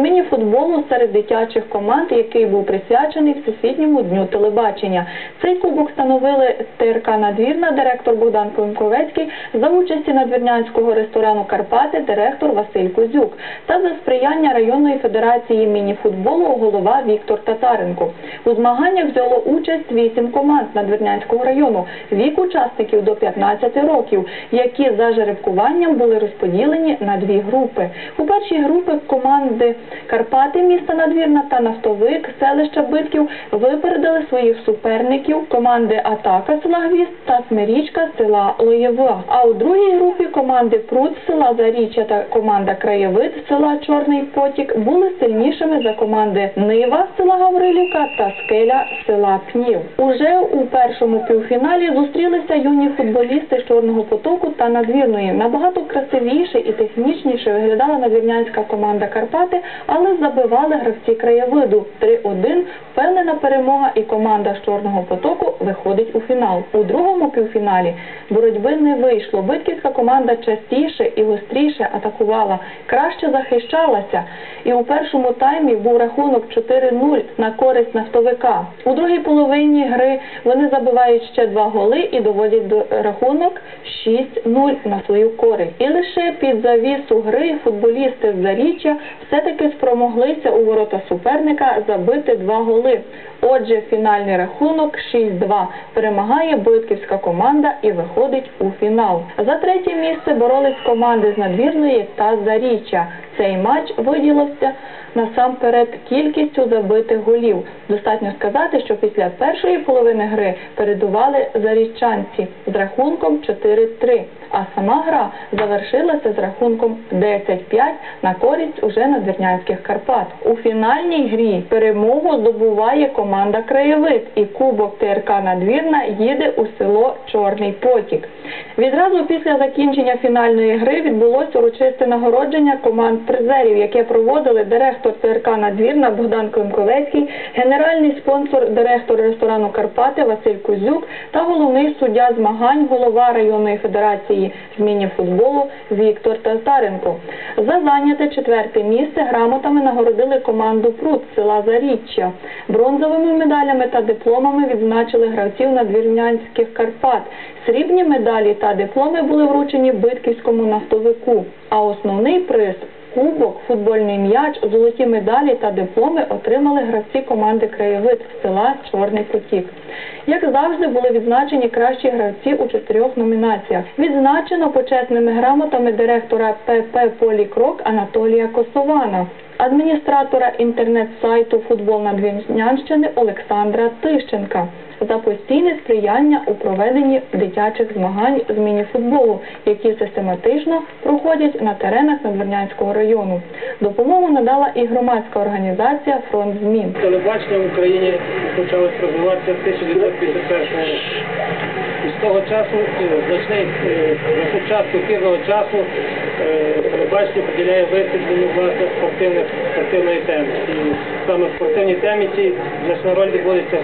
Міні-футболу серед дитячих команд, який був присвячений Всесвітньому дню телебачення. Цей кубок встановили ТРК «Надвірна», директор Богдан Климковецький, за участі надвірнянського ресторану «Карпати», директор Василь Кузюк та за сприяння районної федерації міні-футболу голова Віктор Татаренко. У змаганнях взяло участь вісім команд Надвірнянського району, вік учасників до 15 років, які за жеребкуванням були розподілені на дві групи. У першій групі команди Карпати міста Надвірна та Нафтовик селища Битків випередили своїх суперників команди Атака села Гвізд та Смирічка села Лоєва. А у другій групі команди Пруд села Заріччя та команда Краєвид села Чорний Потік були сильнішими за команди Нива села Гаврилівка та Скеля села Пнів. Уже у першому півфіналі зустрілися юні футболісти з Чорного потоку та Надвірної. Набагато красивіше і технічніше виглядала надвірнянська команда Карпати, але забивали гравці краєвиду. 3-1 впевнена перемога і команда з Чорного потоку виходить у фінал. У другому півфіналі боротьби не вийшло. Битківська команда частіше і гостріше атакувала, краще захищалася. І у першому таймі був рахунок 4-0 на користь нафтовика. У другій половині гри вони забивають ще два голи і доводять до рахунок 6-0 на свою користь. І лише під завісу гри футболісти з Заріччя все-таки спромоглися у ворота суперника забити два голи. Отже, фінальний рахунок 6-2. Перемагає битківська команда і виходить у фінал. За третє місце боролись команди з надвірної та Заріччя. Цей матч виділився насамперед кількістю забитих голів. Достатньо сказати, що після першої половини гри передували зарічанці з рахунком 4-3, а сама гра завершилася з рахунком 10-5 на користь уже надвірнянських Карпат. У фінальній грі перемогу здобуває команда Краєвид і Кубок ТРК Надвірна їде у село Чорний Потік. Відразу після закінчення фінальної гри відбулося урочисте нагородження команд призерів, яке проводили директор ТРК Надвірна Богдан Климковецький, генеральний спонсор, директор ресторану Карпати Василь Кузюк та головний суддя змагань, голова районної федерації з міні-футболу Віктор Татаренко. За зайняте четверте місце грамотами нагородили команду Прут села Заріччя. Бронзовими медалями та дипломами відзначили гравців надвірнянських Карпат. Срібні медалі та дипломи були вручені битківському нафтовику. А основний приз Кубок, футбольний м'яч, золоті медалі та дипломи отримали гравці команди Краєвид села Чорний Потік. Як завжди, були відзначені кращі гравці у чотирьох номінаціях. Відзначено почесними грамотами директора ПП Полікрок Анатолія Косована, адміністратора інтернет-сайту Футбол Надвірнянщини Олександра Тищенка за постійне сприяння у проведенні дитячих змагань з міні-футболу, які систематично проходять на теренах Надвірнянського району. Допомогу надала і громадська організація Фронт змін. Телебачення в Україні почалось розвиватися в 1951 році. І з того часу, е, значний е, на початку кірного часу, е, телебачення поділяє висвітленню власне спортивних спортивної теми. І саме в спортивній темі ці значна роль відводиться